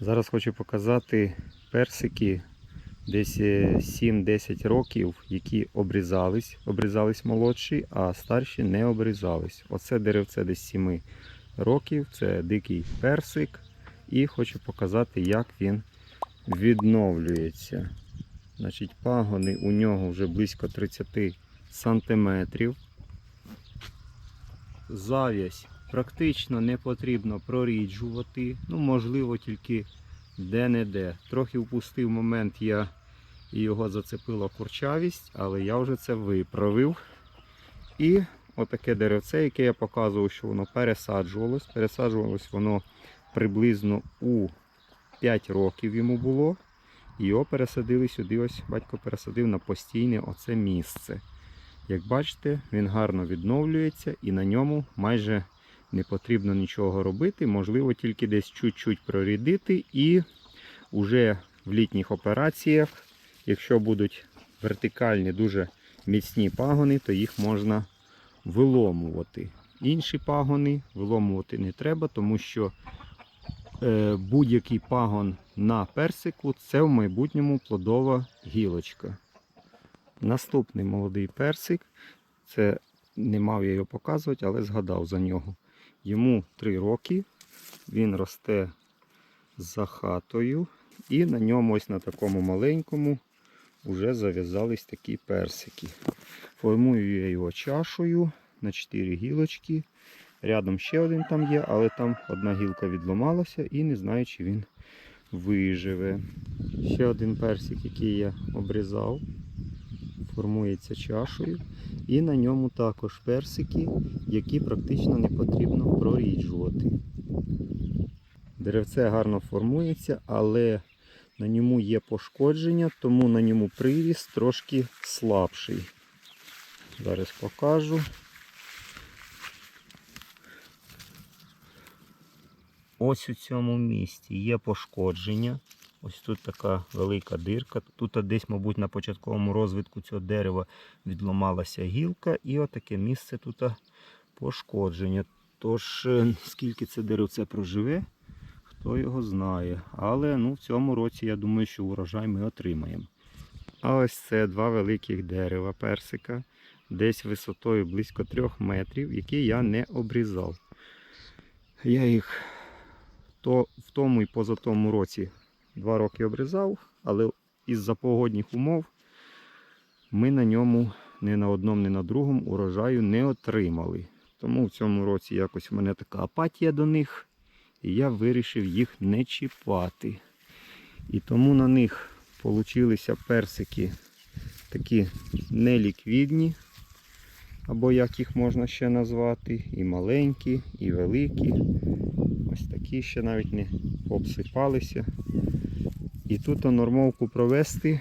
Зараз хочу показати персики десь е, 7-10 років, які обрізались, обрізались молодші, а старші не обрізались. Оце деревце десь 7 років, це дикий персик. І хочу показати, як він відновлюється. Значить, пагони у нього вже близько 30 сантиметрів. Зав'язь практично не потрібно проріджувати. Ну, можливо, тільки де-не-де. Трохи впустив момент я і його зацепила курчавість, але я вже це виправив. І отаке деревце, яке я показував, що воно пересаджувалось. Пересаджувалось воно приблизно у 5 років йому було. Його пересадили сюди. Ось батько пересадив на постійне оце місце. Як бачите, він гарно відновлюється і на ньому майже не потрібно нічого робити. Можливо, тільки десь чуть-чуть прорідити і вже в літніх операціях, якщо будуть вертикальні, дуже міцні пагони, то їх можна виломувати. Інші пагони виломувати не треба, тому що е, будь-який пагон на персику це в майбутньому плодова гілочка. Наступний молодий персик, це не мав я його показувати, але згадав за нього. Йому 3 роки, він росте за хатою, і на ньому ось на такому маленькому вже зав'язались такі персики. Формую я його чашою на 4 гілочки. Рядом ще один там є, але там одна гілка відломалася і не знаю, чи він виживе. Ще один персик, який я обрізав, формується чашою. І на ньому також персики, які практично не потрібно проріджувати. Деревце гарно формується, але на ньому є пошкодження, тому на ньому приріст трошки слабший. Зараз покажу. Ось у цьому місці є пошкодження. Ось тут така велика дирка. Тут десь, мабуть, на початковому розвитку цього дерева відломалася гілка, і отаке місце тут пошкодження. Тож, е, скільки це деревце проживе, хто його знає. Але ну, в цьому році я думаю, що урожай ми отримаємо. А ось це два великих дерева персика, десь висотою близько 3 метрів, які я не обрізав. Я їх то в тому і поза тому році два роки обрізав, але із-за погодних умов ми на ньому ні на одному, ні на другому урожаю не отримали. Тому в цьому році якось в мене така апатія до них, і я вирішив їх не чіпати. І тому на них получилися персики такі неліквідні, або як їх можна ще назвати, і маленькі, і великі. Ось такі ще навіть не обсипалися. І тут нормовку провести,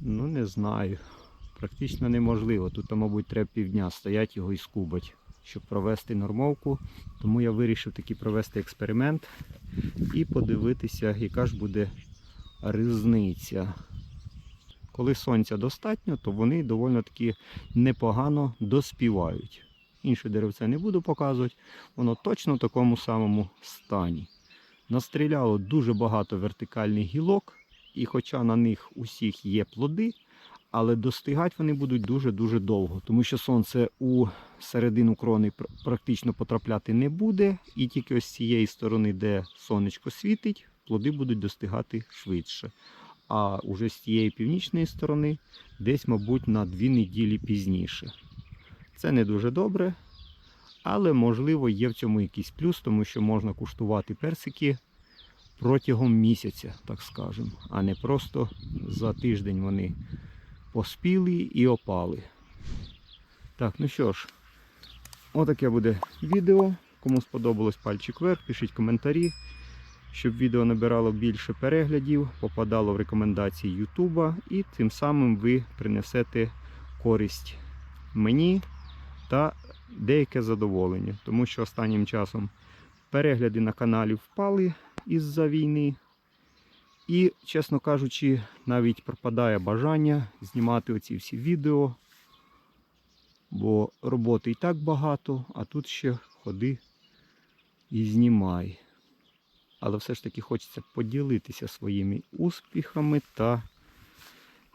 ну не знаю. Практично неможливо. Тут, мабуть, треба півдня стояти його і скубать, щоб провести нормовку. Тому я вирішив таки провести експеримент і подивитися, яка ж буде різниця. Коли сонця достатньо, то вони доволі таки непогано доспівають. Інше деревце не буду показувати, воно точно в такому самому стані. Настріляло дуже багато вертикальних гілок, і хоча на них усіх є плоди, але достигати вони будуть дуже-дуже довго, тому що сонце у середину крони практично потрапляти не буде, і тільки ось з цієї сторони, де сонечко світить, плоди будуть достигати швидше. А уже з цієї північної сторони, десь, мабуть, на дві неділі пізніше. Це не дуже добре, але можливо є в цьому якийсь плюс, тому що можна куштувати персики протягом місяця, так скажемо, а не просто за тиждень вони поспіли і опали. Так, ну що ж, отаке буде відео. Кому сподобалось пальчик вверх, пишіть коментарі, щоб відео набирало більше переглядів, попадало в рекомендації Ютуба і тим самим ви принесете користь мені та деяке задоволення, тому що останнім часом перегляди на каналі впали із-за війни. І, чесно кажучи, навіть пропадає бажання знімати оці всі відео, бо роботи і так багато, а тут ще ходи і знімай. але все ж таки хочеться поділитися своїми успіхами та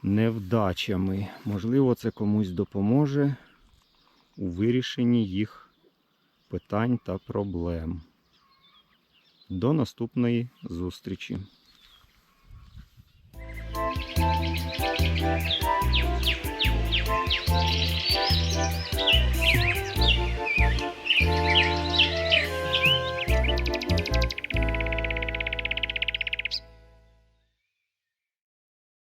невдачами. Можливо, це комусь допоможе у вирішенні їх питань та проблем. До наступної зустрічі!